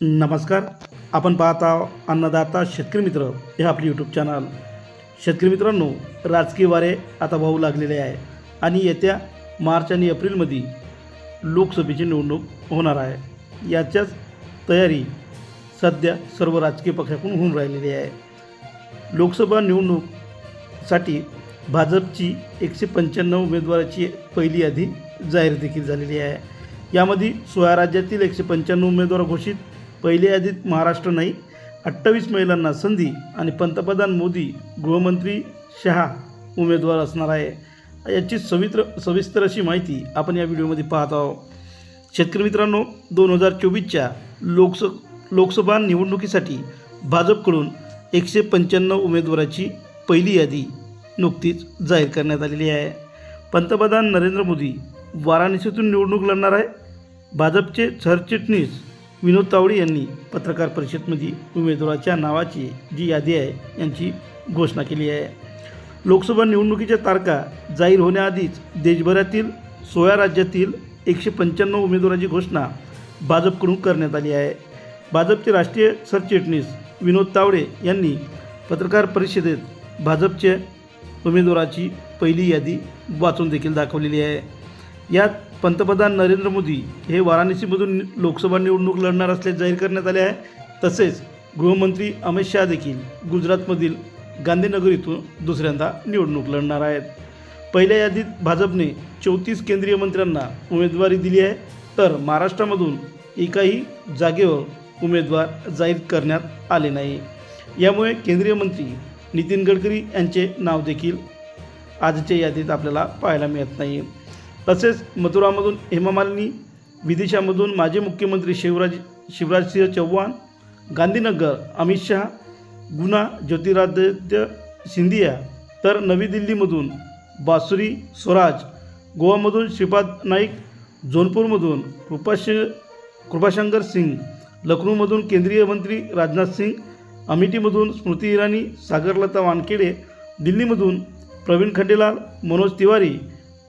नमस्कार. आपण पाहता अन्नदाता शेतकरी मित्र हे आपले यूट्यूब चॅनल शेतकरी मित्रांनो राजकीय वारे आता वाहू लागलेले आहे आणि येत्या मार्च आणि एप्रिलमध्ये लोकसभेची निवडणूक होणार आहे. याच्याच तयारी सध्या सर्व राजकीय पक्षाकडून होऊन राहिलेली आहे. लोकसभा निवडणूकसाठी भाजपची एकशे पंच्याण्णव उमेदवाराची पहिली यादी जाहीर देखील झालेली आहे. यामध्ये सोळा राज्यातील एकशे पंच्याण्णव उमेदवार घोषित पहिल्या यादीत महाराष्ट्र नाही अठ्ठावीस महिलांना संधी आणि पंतप्रधान मोदी गृहमंत्री शहा उमेदवार असणार आहे. याची सवित्र सविस्तर अशी माहिती आपण या व्हिडिओमध्ये पाहत आहोत. शेतकरी मित्रांनो दोन हजार चोवीसच्या लोकस लोकसभा निवडणुकीसाठी भाजपकडून एकशे पंच्याण्णव उमेदवाराची पहिली यादी नुकतीच जाहीर करण्यात आलेली आहे. पंतप्रधान नरेंद्र मोदी वाराणसीतून निवडणूक लढणार आहे. भाजपचे सरचिटणीस विनोद तावडे यांनी पत्रकार परिषदेमध्ये उमेदवाराच्या नावाची जी यादी आहे यांची घोषणा केली आहे. लोकसभा निवडणुकीच्या तारखा जाहीर होण्याआधीच देशभरातील सोळा राज्यातील एकशे पंच्याण्णव उमेदवाराची घोषणा भाजपकडून करण्यात आली आहे. भाजपचे राष्ट्रीय सरचिटणीस विनोद तावडे यांनी पत्रकार परिषदेत भाजपच्या उमेदवाराची पहिली यादी वाचून देखील दाखवलेली आहे. यात पंतप्रधान नरेंद्र मोदी हे वाराणसीमधून लोकसभा निवडणूक लढणार असल्याचे जाहीर करण्यात आले आहे. तसेच गृहमंत्री अमित शहा देखील गुजरातमधील गांधीनगर इथून दुसऱ्यांदा निवडणूक लढणार आहेत. पहिल्या यादीत भाजपने चौतीस केंद्रीय मंत्र्यांना उमेदवारी दिली आहे. तर महाराष्ट्रामधून एकाही जागेवर उमेदवार जाहीर करण्यात आले नाही. यामुळे केंद्रीय मंत्री नितीन गडकरी यांचे नाव देखील आजच्या यादीत आपल्याला पाहायला मिळत नाही. तसेच मथुरामधून हेमा मालिनी विदिशामधून माजी मुख्यमंत्री शिवराज शिवराजसिंह चौहान गांधीनगर अमित शहा गुना ज्योतिरादित्य सिंधिया तर नवी दिल्लीमधून बासुरी स्वराज गोवामधून श्रीपाद नाईक जौनपूरमधून कृपाश कृपाशंकर सिंग लखनौमधून केंद्रीय मंत्री राजनाथ सिंग अमेठीमधून स्मृती इराणी सागरलता वानखेडे दिल्लीमधून प्रवीण खंडेलाल मनोज तिवारी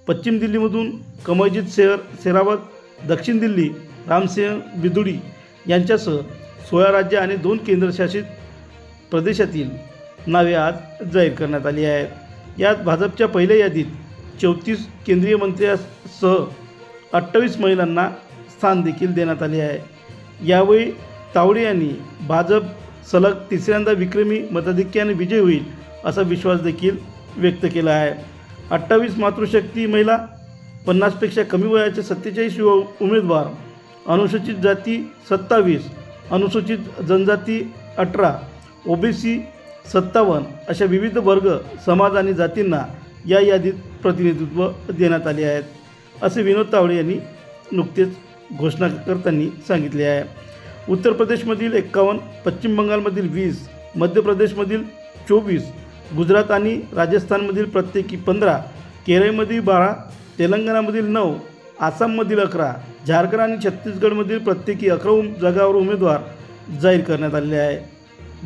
पश्चिम दिल्लीमधून कमलजीत शेर शेरावत दक्षिण दिल्ली रामसिंह बिदुडी यांच्यासह सोळा राज्य आणि दोन केंद्रशासित प्रदेशातील नावे आज जाहीर करण्यात आली आहेत. यात भाजपच्या पहिल्या यादीत चौतीस केंद्रीय मंत्र्यांसह अठ्ठावीस महिलांना स्थान देखील देण्यात आले आहे. यावेळी तावडे यांनी भाजप सलग तिसऱ्यांदा विक्रमी मताधिक्याने विजय होईल असा विश्वास देखील व्यक्त केला आहे. अठ्ठावीस मातृशक्ती महिला पन्नासपेक्षा कमी वयाचे सत्तेचाळीस युवा उमेदवार अनुसूचित जाती सत्तावीस अनुसूचित जनजाती अठरा ओबीसी सत्तावन्न अशा विविध वर्ग समाज आणि जातींना या यादीत प्रतिनिधित्व देण्यात आले आहेत असे विनोद तावडे यांनी नुकतेच घोषणा करताना सांगितले आहे. उत्तर प्रदेशमधील एक्कावन्न पश्चिम बंगालमधील वीस मध्य प्रदेशमधील चोवीस गुजरात आणि राजस्थानमधील प्रत्येकी पंधरा केरळमधील बारा तेलंगणामधील नऊ आसाममधील अकरा झारखंड आणि छत्तीसगडमधील प्रत्येकी अकरा उम जागावर उमेदवार जाहीर करण्यात आलेले आहे.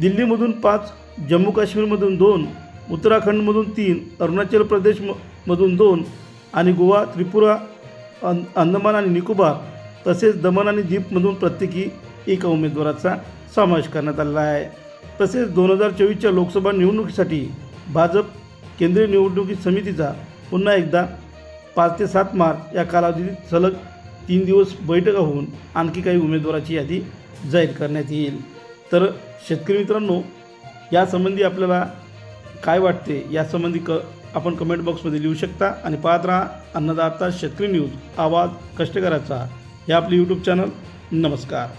दिल्लीमधून पाच जम्मू काश्मीरमधून दोन उत्तराखंडमधून तीन अरुणाचल प्रदेश म- मधून दोन आणि गोवा त्रिपुरा अं अंदमान आणि निकोबार तसेच दमण आणि दीपमधून प्रत्येकी एका उमेदवाराचा समावेश करण्यात आलेला आहे. तसेच दोन हजार चोवीसच्या लोकसभा निवडणुकीसाठी भाजप केंद्रीय निवडणुकी समितीचा पुन्हा एकदा पाच ते सात मार्च या कालावधीत सलग तीन दिवस बैठका होऊन आणखी काही उमेदवाराची यादी जाहीर करण्यात येईल. तर शेतकरी मित्रांनो यासंबंधी आपल्याला काय वाटते यासंबंधी क आपण कमेंट बॉक्समध्ये लिहू शकता आणि पाहत राहा अन्नदाता शेतकरी न्यूज आवाज कष्टकराचा हे आपले यूट्यूब चॅनल नमस्कार.